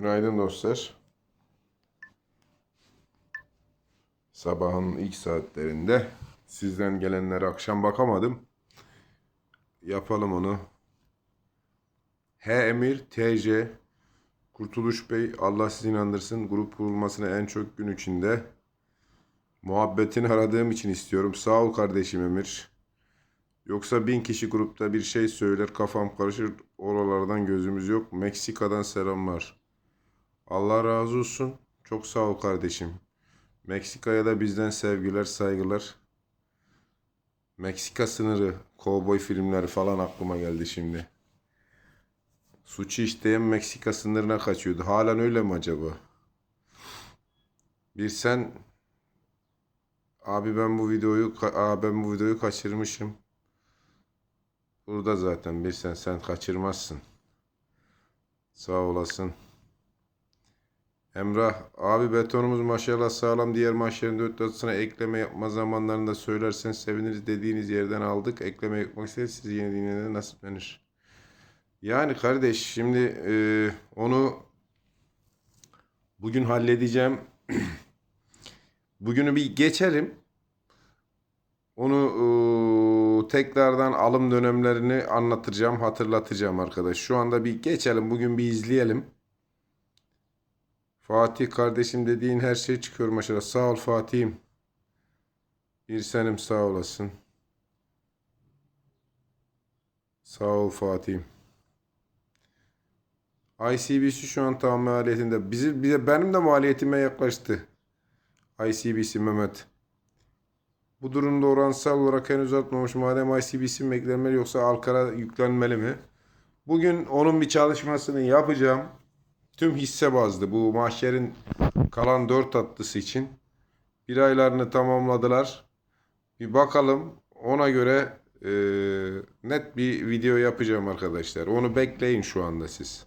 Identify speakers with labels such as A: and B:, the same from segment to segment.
A: Günaydın dostlar. Sabahın ilk saatlerinde sizden gelenlere akşam bakamadım. Yapalım onu. H. Emir TC Kurtuluş Bey Allah sizi inandırsın. Grup kurulmasına en çok gün içinde. Muhabbetini aradığım için istiyorum. Sağ ol kardeşim Emir. Yoksa bin kişi grupta bir şey söyler kafam karışır. Oralardan gözümüz yok. Meksika'dan selamlar. Allah razı olsun. Çok sağ ol kardeşim. Meksika'ya da bizden sevgiler, saygılar. Meksika sınırı, kovboy filmleri falan aklıma geldi şimdi. Suçu işleyen Meksika sınırına kaçıyordu. Halen öyle mi acaba? Bir sen abi ben bu videoyu aa, ben bu videoyu kaçırmışım. Burada zaten bir sen sen kaçırmazsın. Sağ olasın. Emrah abi betonumuz maşallah sağlam diğer maçların dört atısına ekleme yapma zamanlarında söylersen seviniriz dediğiniz yerden aldık. Ekleme yapmak isteriz siz yeni dinleyenlere nasiplenir. Yani kardeş şimdi e, onu bugün halledeceğim. Bugünü bir geçelim. Onu e, tekrardan alım dönemlerini anlatacağım, hatırlatacağım arkadaş. Şu anda bir geçelim, bugün bir izleyelim. Fatih kardeşim dediğin her şey çıkıyor maşallah. Sağ ol Fatih'im. Bir senim sağ olasın. Sağ ol Fatih'im. ICBC şu an tam maliyetinde. Bizi, bize, benim de maliyetime yaklaştı. ICBC Mehmet. Bu durumda oransal olarak henüz artmamış. Madem ICBC mi yoksa Alkara yüklenmeli mi? Bugün onun bir çalışmasını yapacağım. Tüm hisse bazlı bu mahşerin kalan 4 atlısı için bir aylarını tamamladılar. Bir bakalım ona göre e, net bir video yapacağım arkadaşlar. Onu bekleyin şu anda siz.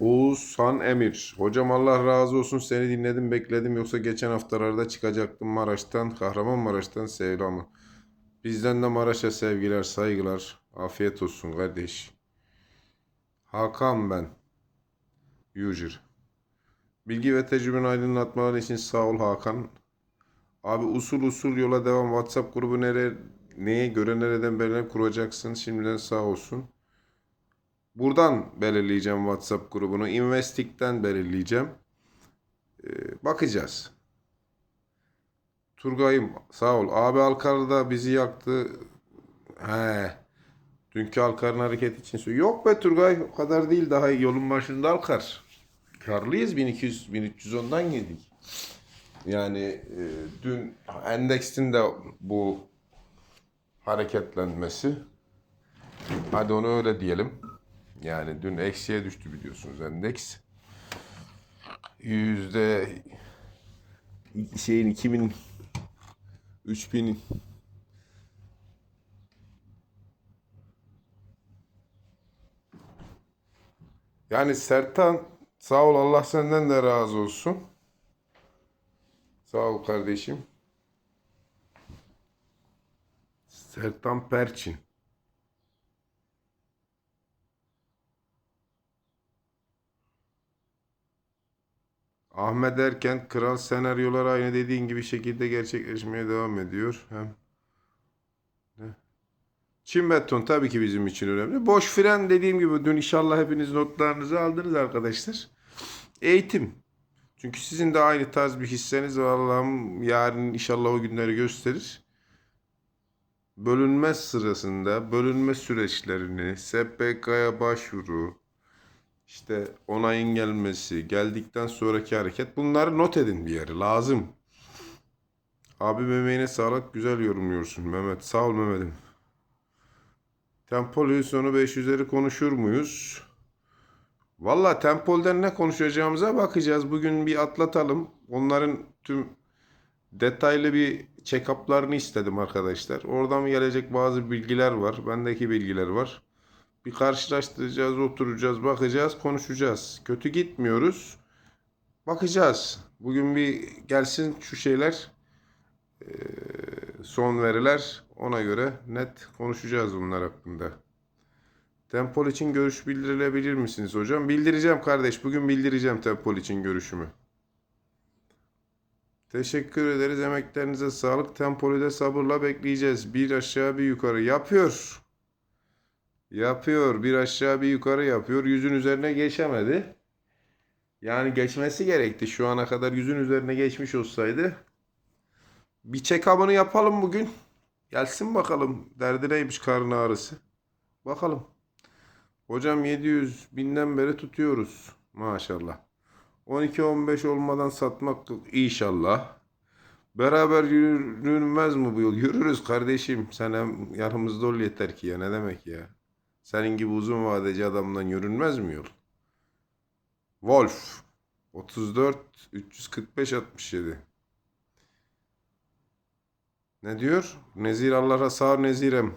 A: Oğuzhan Emir. Hocam Allah razı olsun seni dinledim bekledim yoksa geçen haftalarda çıkacaktım Maraş'tan Kahramanmaraş'tan selamı. Bizden de Maraş'a sevgiler saygılar. Afiyet olsun kardeş. Hakan ben. User. Bilgi ve tecrübeni aydınlatmalar için sağ ol Hakan. Abi usul usul yola devam. WhatsApp grubu nereye, neye göre nereden belirlenip kuracaksın? Şimdiden sağ olsun. Buradan belirleyeceğim WhatsApp grubunu. Investik'ten belirleyeceğim. Ee, bakacağız. Turgay'ım sağ ol. Abi Alkar'da bizi yaktı. He. Dünkü Alkar'ın hareketi için söylüyor. Yok be Turgay o kadar değil daha yolun başında Alkar. Karlıyız 1200 1310'dan yedik. Yani e, dün endeksin de bu hareketlenmesi. Hadi onu öyle diyelim. Yani dün eksiye düştü biliyorsunuz endeks. Yüzde şeyin 2000 3000 Yani Sertan sağ ol Allah senden de razı olsun. Sağ ol kardeşim. Sertan Perçin. Ahmet Erken kral senaryolar aynı dediğin gibi şekilde gerçekleşmeye devam ediyor. Hem? Çin beton tabii ki bizim için önemli. Boş fren dediğim gibi dün inşallah hepiniz notlarınızı aldınız arkadaşlar. Eğitim. Çünkü sizin de aynı tarz bir hisseniz var. Allah'ım yarın inşallah o günleri gösterir. Bölünme sırasında bölünme süreçlerini, SPK'ya başvuru, işte onayın gelmesi, geldikten sonraki hareket bunları not edin bir yere lazım. Abi emeğine sağlık güzel yorumluyorsun Mehmet. Sağ ol Mehmet'im. Tempol sonu 500'leri konuşur muyuz? Valla Tempol'den ne konuşacağımıza bakacağız. Bugün bir atlatalım. Onların tüm detaylı bir check-up'larını istedim arkadaşlar. Oradan gelecek bazı bilgiler var. Bendeki bilgiler var. Bir karşılaştıracağız, oturacağız, bakacağız, konuşacağız. Kötü gitmiyoruz. Bakacağız. Bugün bir gelsin şu şeyler, son veriler. Ona göre net konuşacağız bunlar hakkında. Tempol için görüş bildirilebilir misiniz hocam? Bildireceğim kardeş. Bugün bildireceğim Tempol için görüşümü. Teşekkür ederiz. Emeklerinize sağlık. Tempolü de sabırla bekleyeceğiz. Bir aşağı bir yukarı yapıyor. Yapıyor. Bir aşağı bir yukarı yapıyor. Yüzün üzerine geçemedi. Yani geçmesi gerekti. Şu ana kadar yüzün üzerine geçmiş olsaydı. Bir check-up'ını yapalım bugün. Gelsin bakalım. Derdi neymiş karın ağrısı. Bakalım. Hocam 700 binden beri tutuyoruz. Maşallah. 12-15 olmadan satmak inşallah. Beraber yürünmez mi bu yol? Yürürüz kardeşim. Sen hem yanımızda ol yeter ki ya. Ne demek ya? Senin gibi uzun vadeci adamdan yürünmez mi yol? Wolf 34 345 67 Ne diyor? Nezir Allah'a sağır Nezirem.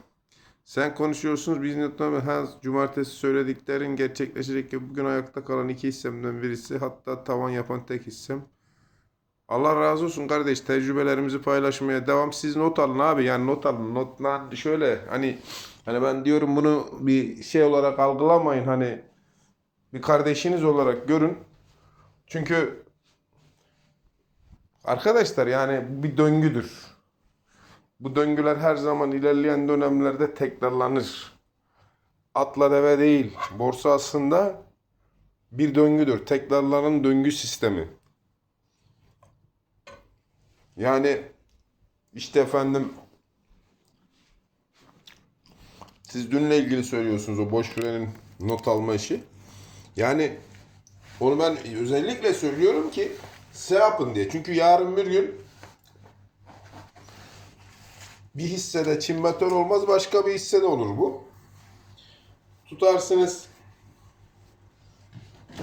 A: Sen konuşuyorsunuz biz notlamı ha cumartesi söylediklerin gerçekleşecek ki bugün ayakta kalan iki hissemden birisi hatta tavan yapan tek hissem. Allah razı olsun kardeş tecrübelerimizi paylaşmaya devam. Siz not alın abi yani not alın. Notlan şöyle hani hani ben diyorum bunu bir şey olarak algılamayın hani bir kardeşiniz olarak görün. Çünkü arkadaşlar yani bir döngüdür. Bu döngüler her zaman ilerleyen dönemlerde tekrarlanır. Atla deve değil. Borsa aslında bir döngüdür. Tekrarlanan döngü sistemi. Yani işte efendim siz dünle ilgili söylüyorsunuz o boş sürenin not alma işi. Yani onu ben özellikle söylüyorum ki şey yapın diye. Çünkü yarın bir gün bir hissede çimbatör olmaz başka bir hissede olur bu. Tutarsınız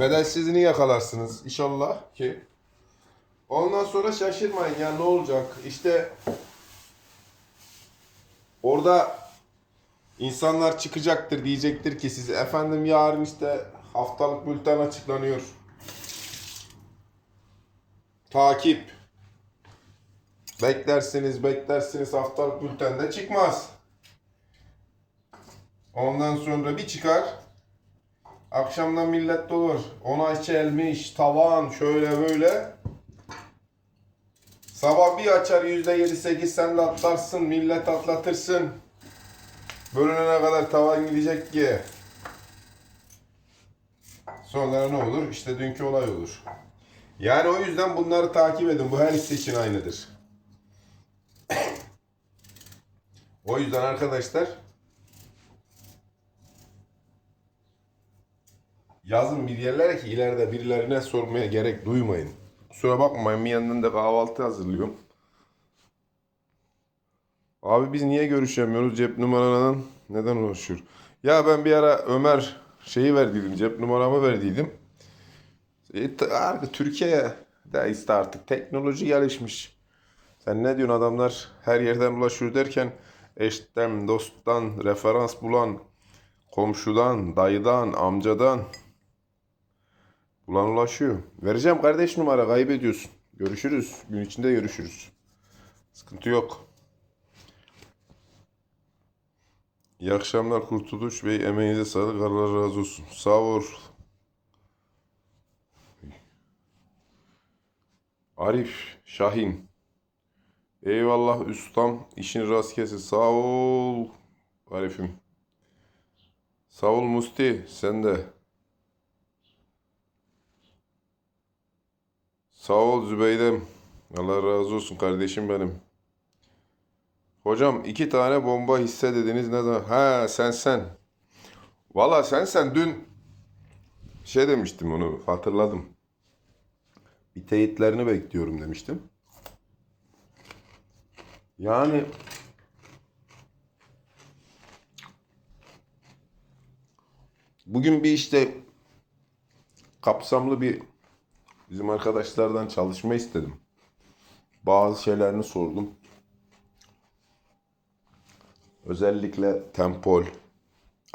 A: bedelsizini yakalarsınız inşallah ki. Ondan sonra şaşırmayın ya ne olacak? İşte orada insanlar çıkacaktır diyecektir ki size efendim yarın işte haftalık bülten açıklanıyor. Takip. Beklersiniz, beklersiniz haftalık bültende çıkmaz. Ondan sonra bir çıkar. Akşamdan millet dolur. Ona çelmiş, tavan, şöyle böyle. Sabah bir açar yüzde yedi sekiz sen de atlarsın, millet atlatırsın. Bölünene kadar tavan gidecek ki. Sonra ne olur? İşte dünkü olay olur. Yani o yüzden bunları takip edin. Bu her hisse için aynıdır. O yüzden arkadaşlar yazın bir yerlere ki ileride birilerine sormaya gerek duymayın. Kusura bakmayın bir yandan da kahvaltı hazırlıyorum. Abi biz niye görüşemiyoruz? Cep numaradan neden ulaşıyor? Ya ben bir ara Ömer şeyi verdiydim. Cep numaramı verdiydim. E, artık Türkiye de işte artık teknoloji gelişmiş. Sen ne diyorsun adamlar her yerden ulaşıyor derken eşten, dosttan, referans bulan, komşudan, dayıdan, amcadan bulan ulaşıyor. Vereceğim kardeş numara kaybediyorsun. Görüşürüz. Gün içinde görüşürüz. Sıkıntı yok. İyi akşamlar Kurtuluş Bey. Emeğinize sağlık. Allah razı olsun. Sağ ol. Arif Şahin. Eyvallah ustam. İşin rast kesin. Sağ ol Arif'im. Sağ ol Musti. Sen de. Sağ ol Zübeydem. Allah razı olsun kardeşim benim. Hocam iki tane bomba hisse dediniz ne zaman? Ha sen sen. Valla sen sen dün şey demiştim onu hatırladım. Bir teyitlerini bekliyorum demiştim. Yani bugün bir işte kapsamlı bir bizim arkadaşlardan çalışma istedim. Bazı şeylerini sordum. Özellikle Tempol,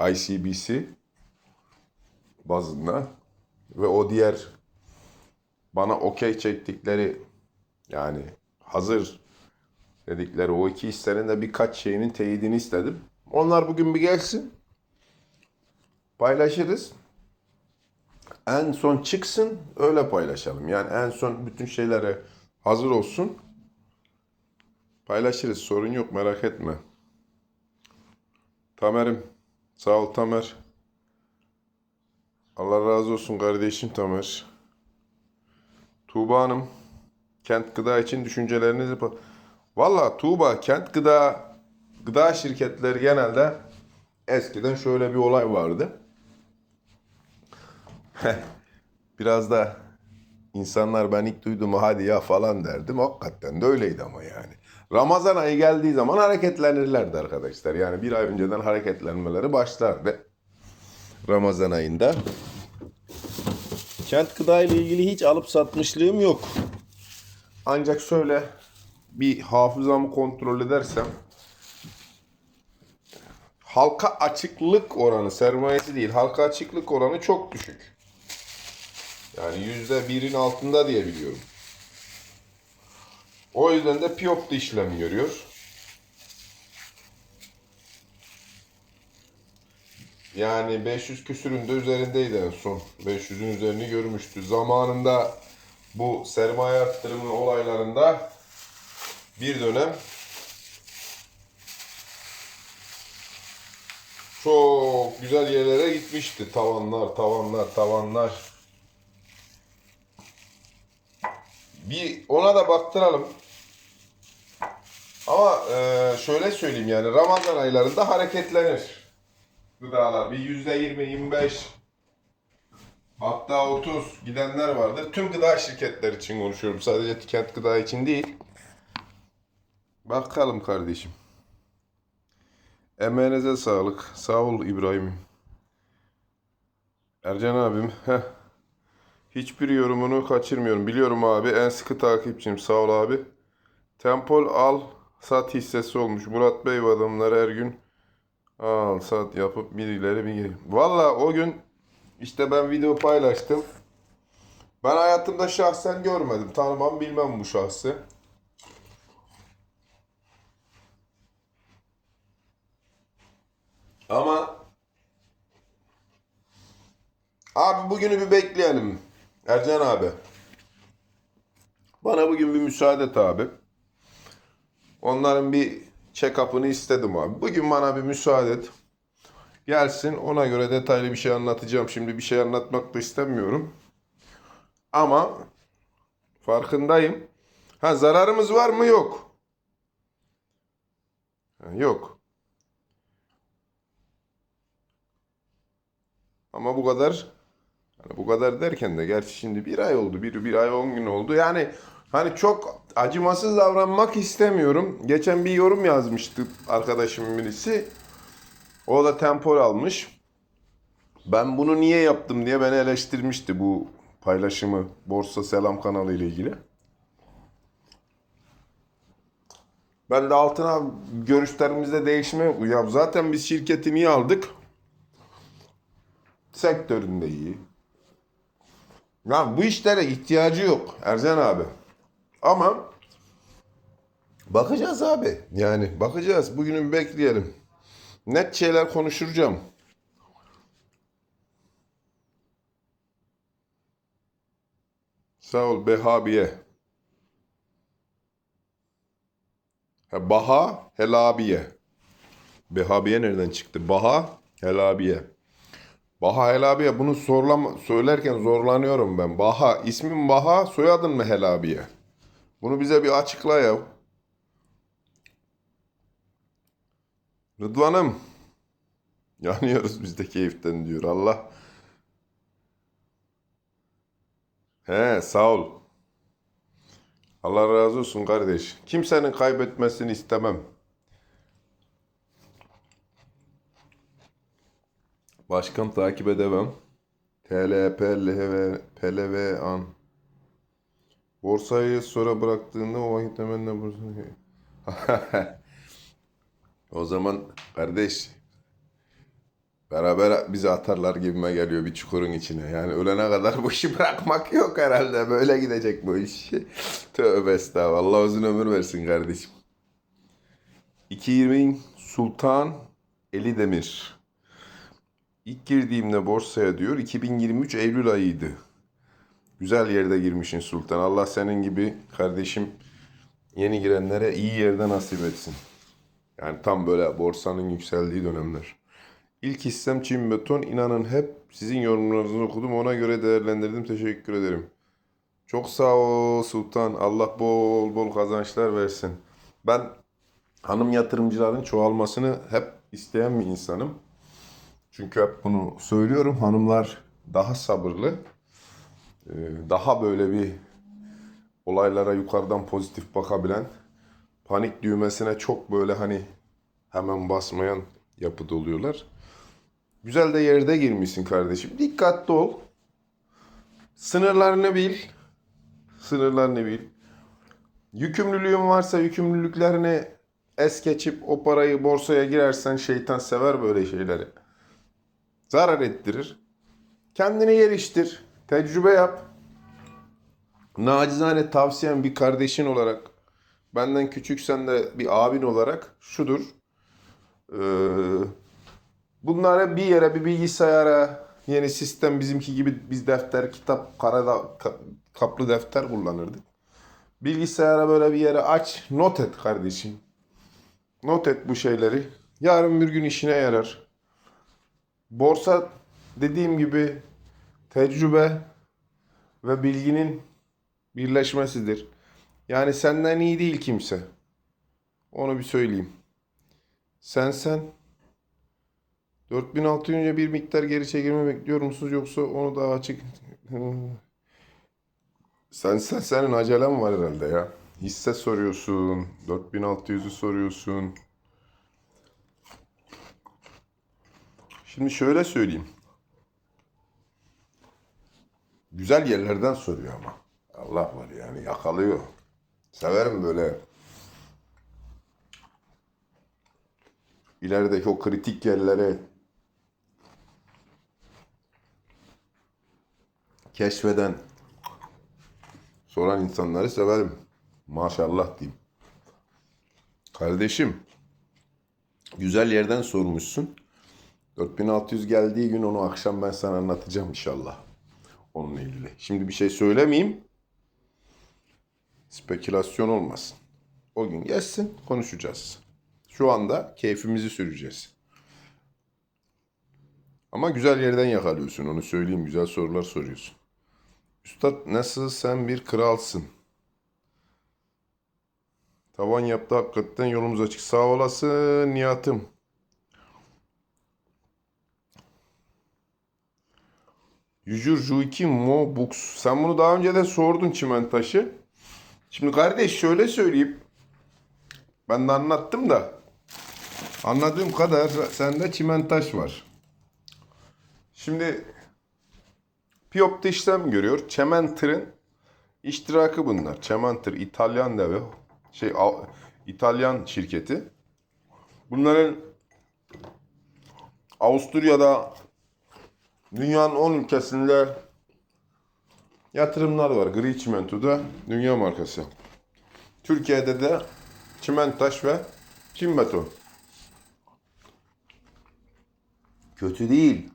A: ICBC bazında ve o diğer bana okey çektikleri yani hazır dedikleri o iki hissenin de birkaç şeyinin teyidini istedim. Onlar bugün bir gelsin. Paylaşırız. En son çıksın öyle paylaşalım. Yani en son bütün şeylere hazır olsun. Paylaşırız sorun yok merak etme. Tamer'im sağ ol Tamer. Allah razı olsun kardeşim Tamer. Tuğba Hanım kent gıda için düşüncelerinizi... Valla Tuğba kent gıda gıda şirketleri genelde eskiden şöyle bir olay vardı. Biraz da insanlar ben ilk duyduğumu hadi ya falan derdim. Hakikaten de öyleydi ama yani. Ramazan ayı geldiği zaman hareketlenirlerdi arkadaşlar. Yani bir ay önceden hareketlenmeleri başlardı. Ramazan ayında. Kent gıda ile ilgili hiç alıp satmışlığım yok. Ancak şöyle bir hafızamı kontrol edersem halka açıklık oranı sermayesi değil halka açıklık oranı çok düşük. Yani yüzde birin altında diye biliyorum. O yüzden de piyopta işlem görüyor. Yani 500 küsürün de üzerindeydi en son. 500'ün üzerini görmüştü. Zamanında bu sermaye arttırımı olaylarında bir dönem çok güzel yerlere gitmişti. Tavanlar, tavanlar, tavanlar. Bir ona da baktıralım. Ama e, şöyle söyleyeyim yani Ramazan aylarında hareketlenir gıdalar. Bir yüzde yirmi, yirmi beş hatta 30 gidenler vardır. Tüm gıda şirketleri için konuşuyorum. Sadece kent gıda için değil. Bakalım kardeşim. Emeğinize sağlık. Sağ ol İbrahim'im. Ercan abim. Heh. Hiçbir yorumunu kaçırmıyorum. Biliyorum abi. En sıkı takipçim. Sağ ol abi. Tempol al sat hissesi olmuş. Murat Bey ve adamları her gün al sat yapıp bir ileri bir geri. Valla o gün işte ben video paylaştım. Ben hayatımda şahsen görmedim. Tanımam bilmem bu şahsı. Ama abi bugünü bir bekleyelim. Ercan abi. Bana bugün bir müsaade et abi. Onların bir check-up'ını istedim abi. Bugün bana bir müsaade et. Gelsin ona göre detaylı bir şey anlatacağım. Şimdi bir şey anlatmak da istemiyorum. Ama farkındayım. Ha zararımız var mı? Yok. Yok. Ama bu kadar hani bu kadar derken de gerçi şimdi bir ay oldu. Bir, bir ay on gün oldu. Yani hani çok acımasız davranmak istemiyorum. Geçen bir yorum yazmıştı arkadaşımın birisi. O da tempor almış. Ben bunu niye yaptım diye beni eleştirmişti bu paylaşımı Borsa Selam kanalı ile ilgili. Ben de altına görüşlerimizde değişme yok. Zaten biz şirketi niye aldık? Sektöründe iyi. Ya bu işlere ihtiyacı yok Ercan abi. Ama bakacağız abi. Yani bakacağız. Bugünü bekleyelim. Net şeyler konuşuracağım. Sağ ol Behabiye. Ha, Baha Helabiye. Behabiye nereden çıktı? Baha Helabiye. Baha Helabiye bunu sorlama, söylerken zorlanıyorum ben. Baha ismin Baha soyadın mı Helabiye? Bunu bize bir açıkla ya. Rıdvan'ım. Yanıyoruz biz de keyiften diyor Allah. He sağ ol. Allah razı olsun kardeş. Kimsenin kaybetmesini istemem. Başkan takip edemem. TL, PLV, PLV an. Borsayı sonra bıraktığında o vakit hemen de borsayı... O zaman kardeş beraber bizi atarlar gibime geliyor bir çukurun içine. Yani ölene kadar bu işi bırakmak yok herhalde. Böyle gidecek bu iş. Tövbe estağfurullah. Allah uzun ömür versin kardeşim. 220 Sultan Eli Demir. İlk girdiğimde borsaya diyor 2023 Eylül ayıydı. Güzel yerde girmişsin Sultan. Allah senin gibi kardeşim yeni girenlere iyi yerde nasip etsin. Yani tam böyle borsanın yükseldiği dönemler. İlk hissem Çin Beton. İnanın hep sizin yorumlarınızı okudum. Ona göre değerlendirdim. Teşekkür ederim. Çok sağ ol Sultan. Allah bol bol kazançlar versin. Ben hanım yatırımcıların çoğalmasını hep isteyen bir insanım. Çünkü hep bunu söylüyorum. Hanımlar daha sabırlı. Ee, Daha böyle bir olaylara yukarıdan pozitif bakabilen, panik düğmesine çok böyle hani hemen basmayan yapıda oluyorlar. Güzel de yerde girmişsin kardeşim. Dikkatli ol. Sınırlarını bil. Sınırlarını bil. Yükümlülüğün varsa yükümlülüklerini es geçip o parayı borsaya girersen şeytan sever böyle şeyleri. Zarar ettirir. Kendini geliştir. Tecrübe yap. Nacizane tavsiyem bir kardeşin olarak, benden küçüksen de bir abin olarak şudur. Ee, bunları bir yere, bir bilgisayara, yeni sistem bizimki gibi biz defter, kitap, karada, ka- kaplı defter kullanırdık. Bilgisayara böyle bir yere aç, not et kardeşim. Not et bu şeyleri. Yarın bir gün işine yarar. Borsa dediğim gibi tecrübe ve bilginin birleşmesidir. Yani senden iyi değil kimse. Onu bir söyleyeyim. Sen sen 4600'e bir miktar geri çekilme bekliyor musunuz yoksa onu daha açık sen sen senin acelen var herhalde ya. Hisse soruyorsun, 4600'ü soruyorsun. Şimdi şöyle söyleyeyim. Güzel yerlerden soruyor ama. Allah var yani yakalıyor. Severim böyle. İlerideki o kritik yerlere keşfeden soran insanları severim. Maşallah diyeyim. Kardeşim, güzel yerden sormuşsun. 4600 geldiği gün onu akşam ben sana anlatacağım inşallah. Onunla ilgili. Şimdi bir şey söylemeyeyim. Spekülasyon olmasın. O gün geçsin konuşacağız. Şu anda keyfimizi süreceğiz. Ama güzel yerden yakalıyorsun onu söyleyeyim. Güzel sorular soruyorsun. Üstad nasıl sen bir kralsın. Tavan yaptı hakikaten yolumuz açık. Sağ olasın Nihat'ım. Juiki Mo Books. Sen bunu daha önce de sordun Çimentaş'ı. Şimdi kardeş şöyle söyleyeyim. Ben de anlattım da. Anladığım kadar sende çimentaş var. Şimdi Piyop'ta işlem görüyor. Çementir'in iştirakı bunlar. Çementir İtalyan devi. Şey İtalyan şirketi. Bunların Avusturya'da dünyanın 10 ülkesinde yatırımlar var. Gri Çimento'da dünya markası. Türkiye'de de Çimentaş ve Çim Beton. Kötü değil.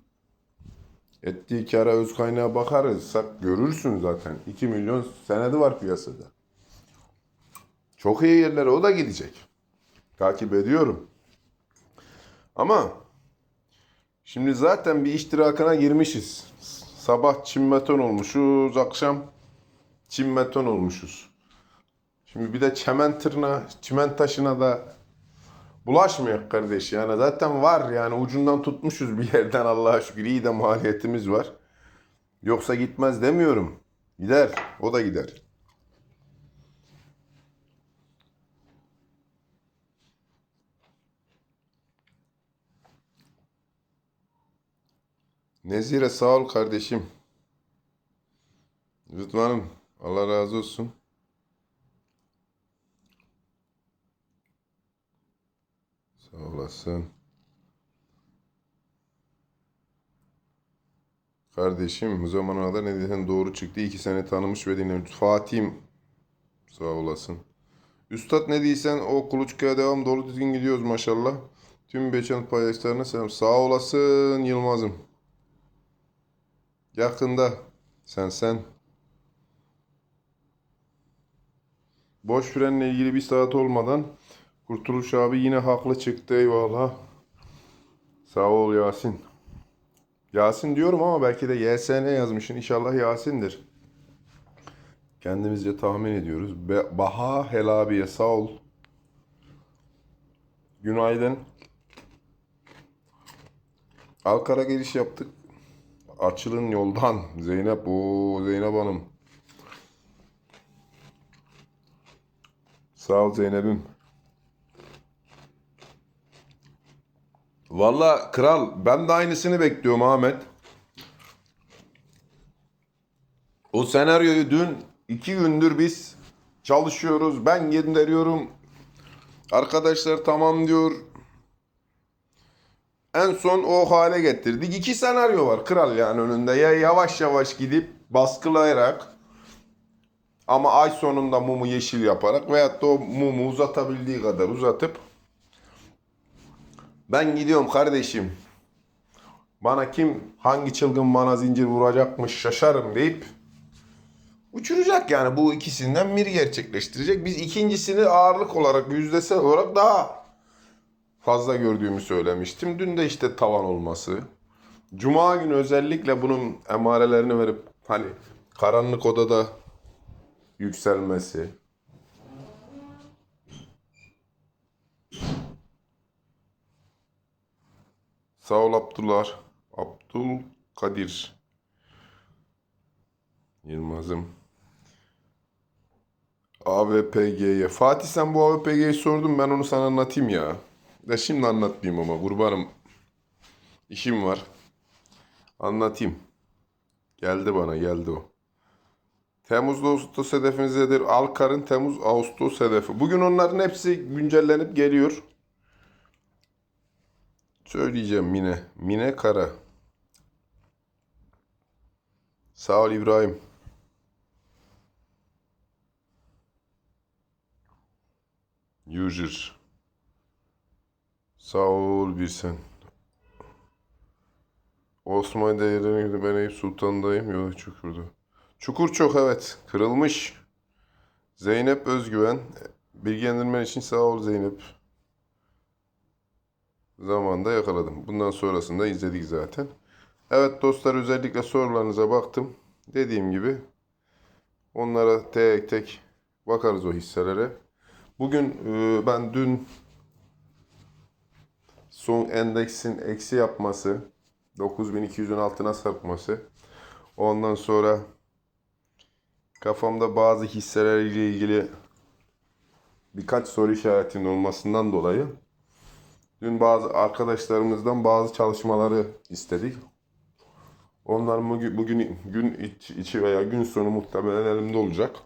A: Ettiği kara öz kaynağa bakarsak görürsün zaten. 2 milyon senedi var piyasada. Çok iyi yerlere o da gidecek. Takip ediyorum. Ama şimdi zaten bir iştirakına girmişiz. Sabah çim beton olmuşuz, akşam çim beton olmuşuz. Şimdi bir de çemen tırna, çimen taşına da bulaşmıyor kardeş. Yani zaten var yani ucundan tutmuşuz bir yerden Allah'a şükür. İyi de maliyetimiz var. Yoksa gitmez demiyorum. Gider. O da gider. Nezire sağ ol kardeşim. Rıdvan'ım Allah razı olsun. Sağ olasın. Kardeşim bu zamana kadar ne dediğin doğru çıktı. İki sene tanımış ve dinlemiş. Fatih'im sağ olasın. Üstad ne diysen o kuluçkaya devam dolu düzgün gidiyoruz maşallah. Tüm beçen paydaşlarına selam. Sağ olasın Yılmaz'ım. Yakında. Sen sen. Boş frenle ilgili bir saat olmadan Kurtuluş abi yine haklı çıktı eyvallah. Sağ ol Yasin. Yasin diyorum ama belki de YSN yazmışsın. İnşallah Yasin'dir. Kendimizce tahmin ediyoruz. Be- Baha Helabiye sağ ol. Günaydın. Ankara giriş yaptık. Açılın yoldan. Zeynep o Zeynep Hanım. Sağ ol Zeynep'im. Valla kral ben de aynısını bekliyorum Ahmet. O senaryoyu dün iki gündür biz çalışıyoruz. Ben gönderiyorum. Arkadaşlar tamam diyor. En son o hale getirdik. İki senaryo var kral yani önünde. Ya yavaş yavaş gidip baskılayarak ama ay sonunda mumu yeşil yaparak veyahut da o mumu uzatabildiği kadar uzatıp ben gidiyorum kardeşim. Bana kim hangi çılgın bana zincir vuracakmış şaşarım deyip uçuracak yani bu ikisinden biri gerçekleştirecek. Biz ikincisini ağırlık olarak yüzdesel olarak daha fazla gördüğümü söylemiştim. Dün de işte tavan olması. Cuma günü özellikle bunun emarelerini verip hani karanlık odada yükselmesi. Sağ ol Abdullah. Abdul Kadir. Yılmaz'ım. AVPG'ye. Fatih sen bu AVPG'yi sordun ben onu sana anlatayım ya. De şimdi anlatmayayım ama kurbanım. İşim var. Anlatayım. Geldi bana geldi o. Temmuz'da Ağustos hedefimiz nedir? Alkar'ın Temmuz Ağustos hedefi. Bugün onların hepsi güncellenip geliyor. Söyleyeceğim Mine. Mine Kara. Sağ ol İbrahim. User. Sağ ol bir sen. Osman değerine girdi. Ben Eyüp Sultan'dayım. Yola çukurdu. Çukur çok evet. Kırılmış. Zeynep Özgüven. Bilgilendirmen için sağ ol Zeynep. Zamanında yakaladım. Bundan sonrasında izledik zaten. Evet dostlar özellikle sorularınıza baktım. Dediğim gibi onlara tek tek bakarız o hisselere. Bugün e, ben dün son endeksin eksi yapması, 9200'ün altına sarkması, ondan sonra kafamda bazı hisselerle ilgili birkaç soru işaretinin olmasından dolayı dün bazı arkadaşlarımızdan bazı çalışmaları istedik. Onlar bugün, bugün gün iç- içi veya gün sonu muhtemelen elimde olacak.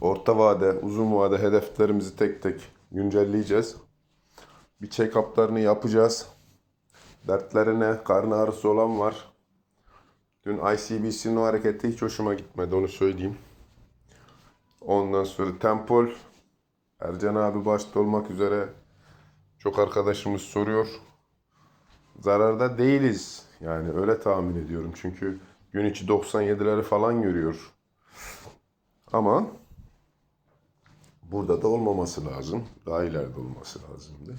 A: Orta vade, uzun vade hedeflerimizi tek tek güncelleyeceğiz. Bir check-up'larını yapacağız. Dertlerine, karın ağrısı olan var. Dün ICBC'nin o hareketi hiç hoşuma gitmedi onu söyleyeyim. Ondan sonra Tempol, Ercan abi başta olmak üzere çok arkadaşımız soruyor. Zararda değiliz. Yani öyle tahmin ediyorum. Çünkü gün içi 97'leri falan görüyor. Ama burada da olmaması lazım. Daha ileride olması lazımdı.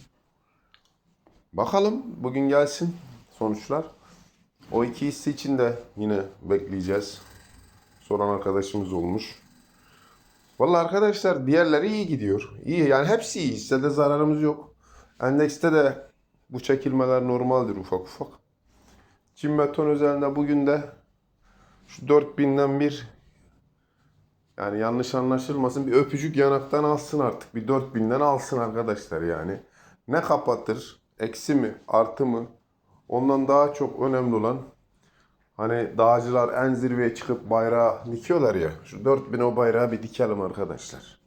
A: Bakalım bugün gelsin sonuçlar. O iki hisse için de yine bekleyeceğiz. Soran arkadaşımız olmuş. Vallahi arkadaşlar diğerleri iyi gidiyor. İyi yani hepsi iyi. Hissede zararımız yok. Endekste de bu çekilmeler normaldir ufak ufak. Çin beton özelinde bugün de şu 4000'den bir yani yanlış anlaşılmasın bir öpücük yanaktan alsın artık. Bir 4000'den alsın arkadaşlar yani. Ne kapatır? Eksi mi? Artı mı? Ondan daha çok önemli olan hani dağcılar en zirveye çıkıp bayrağı dikiyorlar ya. Şu 4000 o bayrağı bir dikelim arkadaşlar.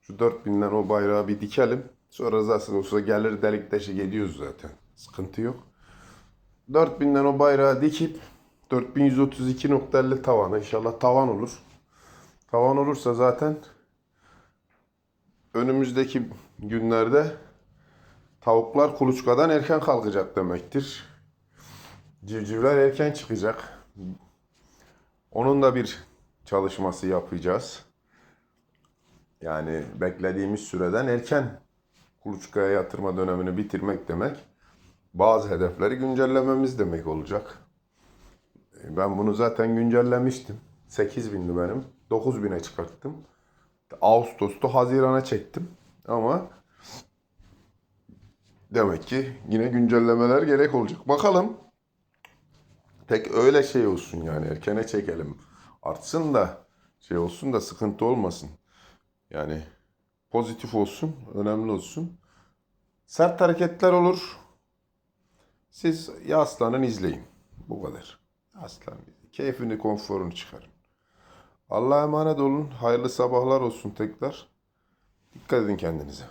A: Şu 4000'den o bayrağı bir dikelim. Sonra zaten olsa gelir delik deşik ediyoruz zaten. Sıkıntı yok. 4000'den o bayrağı dikip 4132.50 tavanı inşallah tavan olur. Tavan olursa zaten önümüzdeki günlerde tavuklar kuluçkadan erken kalkacak demektir. Civcivler erken çıkacak. Onun da bir çalışması yapacağız. Yani beklediğimiz süreden erken kuluçkaya yatırma dönemini bitirmek demek bazı hedefleri güncellememiz demek olacak. E, Ben bunu zaten güncellemiştim. 8000'di benim. 9000'e çıkarttım. Ağustos'ta Haziran'a çektim. Ama demek ki yine güncellemeler gerek olacak. Bakalım. Tek öyle şey olsun yani erkene çekelim. Artsın da şey olsun da sıkıntı olmasın. Yani pozitif olsun, önemli olsun. Sert hareketler olur. Siz ya aslanın izleyin. Bu kadar. Aslan keyfini, konforunu çıkarın. Allah'a emanet olun. Hayırlı sabahlar olsun tekrar. Dikkat edin kendinize.